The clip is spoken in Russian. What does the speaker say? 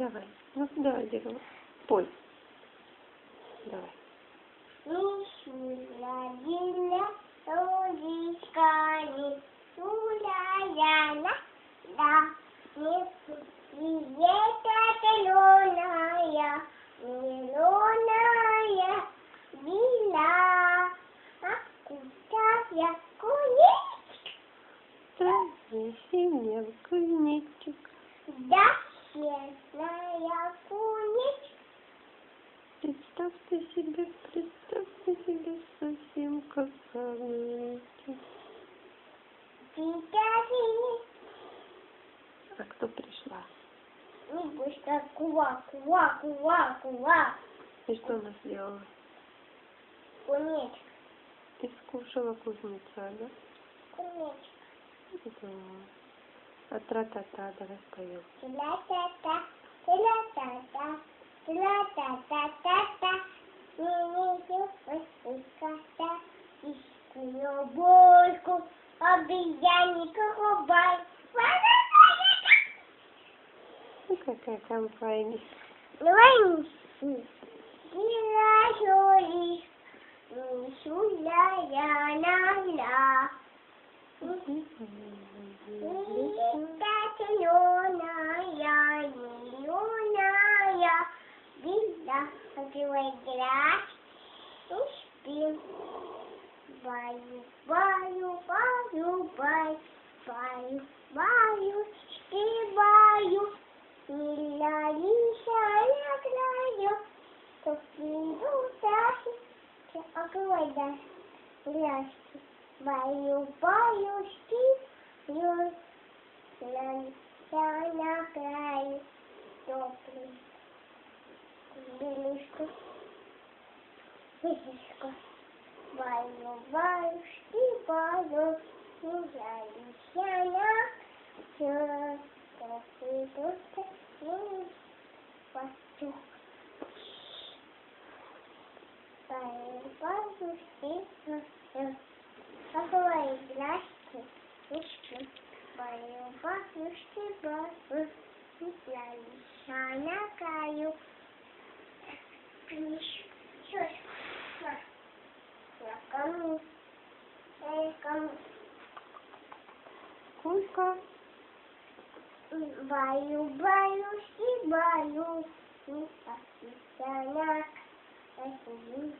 Давай. Ну, давай, дерево. Пой. Давай. Мишуля, Диля, Лудичка, Мишуля, Яна, да, Мишуля, зеленая, зеленая, Диля, а куда куничка, Траве синяя кузнечик. да, Представьте себе, представьте себе совсем. Пикаси, А кто пришла? Лягушка, кува, кува, кува, кува, И что она сделала? куничка, И скушала кузнеца, да? куничка. Да. А тра-та-та, давай споем. Тля-та-та, тля-та-та, тля-та-та-та-та. Не-не-не, ой-ой-ка-та. Искую бульку, обезьянника рубай. Какая компания. Давай неси. Гиляюли, Мишуля-я-ля-ля. Листа зеленая, зеленая, Беда, попивай грязь и спим. Баю, баю, баю, баю, баю, баю, спеваю. Лиша, на краю, то приду дальше, окрой дальше, грязь. Баю, баю, спеваю. Я на краю теплый. Белишка, белишка. Баю, баю, спеваю. Я на все. Красивый ну, пастух. Баю, баю, спеваю. Какой играшки? Мишки. Баю, баю, спеваю. Я лиша на краю. Миш, чё ж? На. На кому? На кому? Сколько? Баю, баю, спеваю. Не пасися на краю.